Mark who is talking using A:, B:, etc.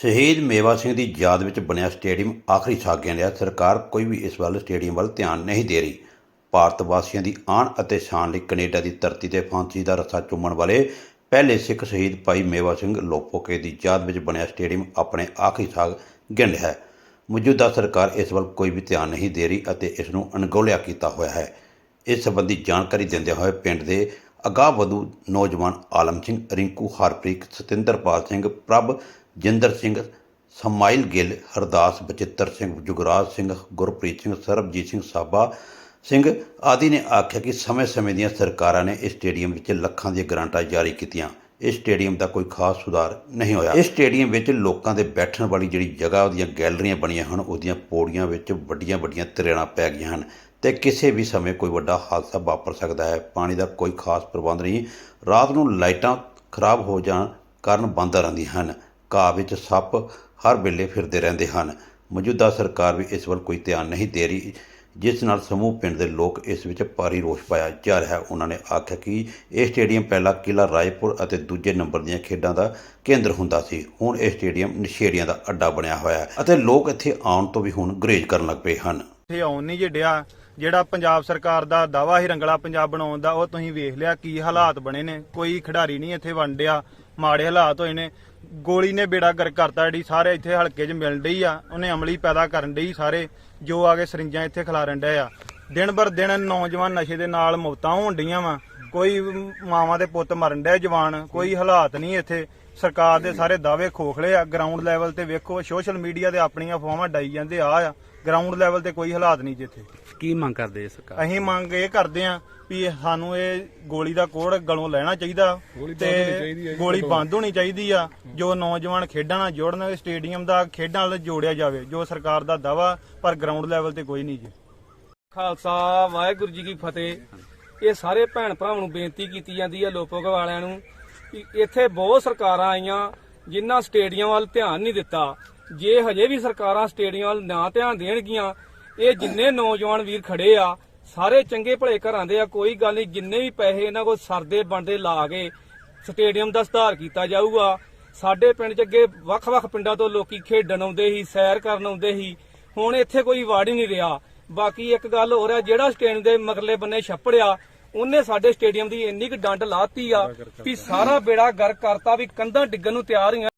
A: ਸ਼ਹੀਦ ਮੇਵਾ ਸਿੰਘ ਦੀ ਯਾਦ ਵਿੱਚ ਬਣਿਆ ਸਟੇਡੀਅਮ ਆਖਰੀ ਸਾਹ ਗਿਣਿਆ ਸਰਕਾਰ ਕੋਈ ਵੀ ਇਸ ਵੱਲ ਸਟੇਡੀਅਮ ਵੱਲ ਧਿਆਨ ਨਹੀਂ ਦੇ ਰਹੀ। ਭਾਰਤ ਵਾਸੀਆਂ ਦੀ ਆਣ ਅਤੇ ਸ਼ਾਨ ਲਈ ਕੈਨੇਡਾ ਦੀ ਧਰਤੀ ਤੇ ਫਾਂਸੀ ਦਾ ਰੱਸਾ ਚੁੰਮਣ ਵਾਲੇ ਪਹਿਲੇ ਸਿੱਖ ਸ਼ਹੀਦ ਭਾਈ ਮੇਵਾ ਸਿੰਘ ਲੋਪੋਕੇ ਦੀ ਯਾਦ ਵਿੱਚ ਬਣਿਆ ਸਟੇਡੀਅਮ ਆਪਣੇ ਆਖਰੀ ਸਾਗ ਗਿਣ ਰਿਹਾ ਹੈ। ਮੌਜੂਦਾ ਸਰਕਾਰ ਇਸ ਵੱਲ ਕੋਈ ਵੀ ਧਿਆਨ ਨਹੀਂ ਦੇ ਰਹੀ ਅਤੇ ਇਸ ਨੂੰ ਅਣਗੌਲਿਆ ਕੀਤਾ ਹੋਇਆ ਹੈ। ਇਸ ਸੰਬੰਧੀ ਜਾਣਕਾਰੀ ਦਿੰਦੇ ਹੋਏ ਪਿੰਡ ਦੇ ਅਗਾਹ ਵਧੂ ਨੌਜਵਾਨ ਆਲਮ ਸਿੰਘ, ਰਿੰਕੂ ਹਰਪ੍ਰੀਤ, ਸਤਿੰਦਰਪਾਲ ਸਿੰਘ, ਪ੍ਰਭ ਜਿੰਦਰ ਸਿੰਘ ਸਮਾਈਲ ਗਿੱਲ, ਹਰਦਾਸ ਬਚਿੱਤਰ ਸਿੰਘ, ਜੁਗਰਾਜ ਸਿੰਘ, ਗੁਰਪ੍ਰੀਤ ਸਿੰਘ, ਸਰਬਜੀਤ ਸਿੰਘ, ਸਾਬਾ ਸਿੰਘ ਆਦਿ ਨੇ ਆਖਿਆ ਕਿ ਸਮੇਂ-ਸਮੇਂ ਦੀਆਂ ਸਰਕਾਰਾਂ ਨੇ ਇਸ ਸਟੇਡੀਅਮ ਵਿੱਚ ਲੱਖਾਂ ਦੀਆਂ ਗ੍ਰਾਂਟਾਂ ਜਾਰੀ ਕੀਤੀਆਂ। ਇਸ ਸਟੇਡੀਅਮ ਦਾ ਕੋਈ ਖਾਸ ਸੁਧਾਰ ਨਹੀਂ ਹੋਇਆ। ਇਸ ਸਟੇਡੀਅਮ ਵਿੱਚ ਲੋਕਾਂ ਦੇ ਬੈਠਣ ਵਾਲੀ ਜਿਹੜੀ ਜਗ੍ਹਾ, ਉਹਦੀਆਂ ਗੈਲਰੀਆਂ ਬਣੀਆਂ ਹਨ, ਉਹਦੀਆਂ ਪੌੜੀਆਂ ਵਿੱਚ ਵੱਡੀਆਂ-ਵੱਡੀਆਂ ਤਰੇੜਾਂ ਪੈ ਗਈਆਂ ਹਨ ਤੇ ਕਿਸੇ ਵੀ ਸਮੇਂ ਕੋਈ ਵੱਡਾ ਹਾਦਸਾ ਵਾਪਰ ਸਕਦਾ ਹੈ। ਪਾਣੀ ਦਾ ਕੋਈ ਖਾਸ ਪ੍ਰਬੰਧ ਨਹੀਂ। ਰਾਤ ਨੂੰ ਲਾਈਟਾਂ ਖਰਾਬ ਹੋ ਜਾਣ ਕਾਰਨ ਬੰਦ ਰਹਿੰਦੀਆਂ ਹਨ। ਘਾਹ ਵਿੱਚ ਸੱਪ ਹਰ ਵੇਲੇ ਫਿਰਦੇ ਰਹਿੰਦੇ ਹਨ। ਮੌਜੂਦਾ ਸਰਕਾਰ ਵੀ ਇਸ ਵੱਲ ਕੋਈ ਧਿਆਨ ਨਹੀਂ ਦੇ ਰਹੀ, ਜਿਸ ਨਾਲ ਸਮੂਹ ਪਿੰਡ ਦੇ ਲੋਕ ਇਸ ਵਿੱਚ ਭਾਰੀ ਰੋਸ ਪਾਇਆ ਜਾ ਰਿਹਾ। ਉਹਨਾਂ ਨੇ ਆਖਿਆ ਕਿ ਇਹ ਸਟੇਡੀਅਮ ਪਹਿਲਾਂ ਕਿਲਾ ਰਾਏਪੁਰ ਅਤੇ ਦੂਜੇ ਨੰਬਰ ਦੀਆਂ ਖੇਡਾਂ ਦਾ ਕੇਂਦਰ ਹੁੰਦਾ ਸੀ। ਹੁਣ ਇਹ ਸਟੇਡੀਅਮ ਨਸ਼ੇੜੀਆਂ ਦਾ ਅੱਡਾ ਬਣਿਆ ਹੋਇਆ ਹੈ ਅਤੇ ਲੋਕ ਇੱਥੇ ਆਉਣ ਤੋਂ ਵੀ ਹੁਣ ਗਰੇਜ ਕਰਨ ਲੱਗ ਪਏ ਹਨ।
B: ਇੱਥੇ ਆਉਣ ਨਹੀਂ ਜੇ ਜਿਹੜਾ ਪੰਜਾਬ ਸਰਕਾਰ ਦਾ ਦਾਵਾ ਹੀ ਰੰਗਲਾ ਪੰਜਾਬ ਬਣਾਉਣ ਦਾ, ਉਹ ਤੁਸੀਂ ਵੇਖ ਲਿਆ ਕੀ ਹਾਲਾਤ ਬਣੇ ਨੇ। ਕੋਈ ਖਿਡਾਰੀ ਨਹੀਂ ਇੱਥੇ ਵੰਡਿਆ ਮਾੜੇ ਹਾਲਾਤ ਹੋਏ ਨੇ। ਗੋਲੀ ਨੇ ਬੇੜਾ ਗਰ ਕਰਤਾ ਜਿਹੜੀ ਸਾਰੇ ਇੱਥੇ ਹਲਕੇ 'ਚ ਮਿਲਣ ਡਈ ਆ। ਉਹਨੇ ਅਮਲੀ ਪੈਦਾ ਕਰਨ ਡਈ ਸਾਰੇ, ਜੋ ਆ ਕੇ ਸਰਿੰਜਾਂ ਇੱਥੇ ਖਿਲਾਰਨ ਡਏ ਆ। ਦਿਨ ਬਰ ਦਿਨ ਨੌਜਵਾਨ ਨਸ਼ੇ ਦੇ ਨਾਲ ਮੌਤਾਂ ਹੋਣ ਡਈਆਂ ਵਾ। ਕੋਈ ਮਾਵਾਂ ਦੇ ਪੁੱਤ ਮਰਨ ਡਏ ਜਵਾਨ, ਕੋਈ ਹਾਲਾਤ ਨਹੀਂ ਇੱਥੇ। ਸਰਕਾਰ ਦੇ ਸਾਰੇ ਦਾਅਵੇ ਖੋਖਲੇ ਆ। ਗਰਾਊਂਡ ਲੈਵਲ ਤੇ ਵੇਖੋ ਸੋਸ਼ਲ ਮੀਡੀਆ ਤੇ ਆਪਣੀਆਂ ਅਫਵਾਹਾਂ ਡਾਈ ਜਾਂਦੇ ਆ ਆ। ਗਰਾਊਂਡ ਲੈਵਲ ਤੇ ਕੋਈ ਹਾਲਾਤ ਨਹੀਂ ਜਿੱਥੇ
C: ਕੀ ਮੰਗ ਕਰਦੇ ਇਹ ਸਰਕਾਰ?
B: ਅਸੀਂ ਮੰਗ ਇਹ ਕਰਦੇ ਆ ਵੀ ਇਹ ਸਾਨੂੰ ਇਹ ਗੋਲੀ ਦਾ ਕੋੜ ਗਲੋਂ ਲੈਣਾ ਚਾਹੀਦਾ ਤੇ ਗੋਲੀ ਬੰਦ ਹੋਣੀ ਚਾਹੀਦੀ ਆ ਜੋ ਨੌਜਵਾਨ ਖੇਡਾਂ ਨਾਲ ਜੋੜਨ ਸਟੇਡੀਅਮ ਦਾ ਖੇਡਾਂ ਨਾਲ ਜੋੜਿਆ ਜਾਵੇ ਜੋ ਸਰਕਾਰ ਦਾ ਦਾਵਾ ਪਰ ਗਰਾਊਂਡ ਲੈਵਲ ਤੇ ਕੋਈ ਨਹੀਂ ਜੀ।
D: ਖਾਲਸਾ ਵਾਹਿਗੁਰੂ ਜੀ ਕੀ ਫਤਿਹ। ਇਹ ਸਾਰੇ ਭੈਣ ਭਰਾਵਾਂ ਨੂੰ ਬੇਨਤੀ ਕੀਤੀ ਜਾਂਦੀ ਹੈ ਲੋਪੋਕ ਵਾਲਿਆਂ ਨੂੰ ਕਿ ਇੱਥੇ ਬਹੁਤ ਸਰਕਾਰਾਂ ਆਈਆਂ ਜਿਨ੍ਹਾਂ ਸਟੇਡੀਅਮ ਵੱਲ ਧਿਆਨ ਨਹੀਂ ਦਿੱਤਾ। ਜੇ ਹਜੇ ਵੀ ਸਰਕਾਰਾਂ ਸਟੇਡੀਅਮ ਵੱਲ ਨਾ ਧਿਆਨ ਦੇਣਗੀਆਂ ਇਹ ਜਿੰਨੇ ਨੌਜਵਾਨ ਵੀਰ ਖੜੇ ਆ ਸਾਰੇ ਚੰਗੇ ਭਲੇ ਘਰਾਂ ਦੇ ਆ ਕੋਈ ਗੱਲ ਨਹੀਂ ਜਿੰਨੇ ਵੀ ਪੈਸੇ ਇਹਨਾਂ ਕੋਲ ਸਰਦੇ ਬਣਦੇ ਲਾ ਕੇ ਸਟੇਡੀਅਮ ਦਾ ਸੁਧਾਰ ਕੀਤਾ ਜਾਊਗਾ। ਸਾਡੇ ਪਿੰਡ 'ਚ ਅੱਗੇ ਵੱਖ-ਵੱਖ ਪਿੰਡਾਂ ਤੋਂ ਲੋਕੀ ਖੇਡਣ ਆਉਂਦੇ ਸੀ ਸੈਰ ਕਰਨ ਆਉਂਦੇ ਸੀ। ਹੁਣ ਇੱਥੇ ਕੋਈ ਵਾੜ ਹੀ ਨਹੀਂ ਰਿਹਾ। ਬਾਕੀ ਇੱਕ ਗੱਲ ਹੋਰ ਹੈ ਜਿਹੜਾ ਸਟੇਡੀਅਮ ਦੇ ਮਗਰਲੇ ਬੰਨੇ ਛੱਪੜਿਆ ਉਹਨੇ ਸਾਡੇ ਸਟੇਡੀਅਮ ਦੀ ਇੰਨੀ ਕੁ ਡੰਡ ਲਾਤੀ ਆ ਵੀ ਸਾਰਾ ਬੇੜਾ ਗਰ ਕਰਤਾ ਵੀ ਕੰਧਾਂ ਡਿੱਗਣ ਨੂੰ ਤਿਆਰ ਹੋਈਆਂ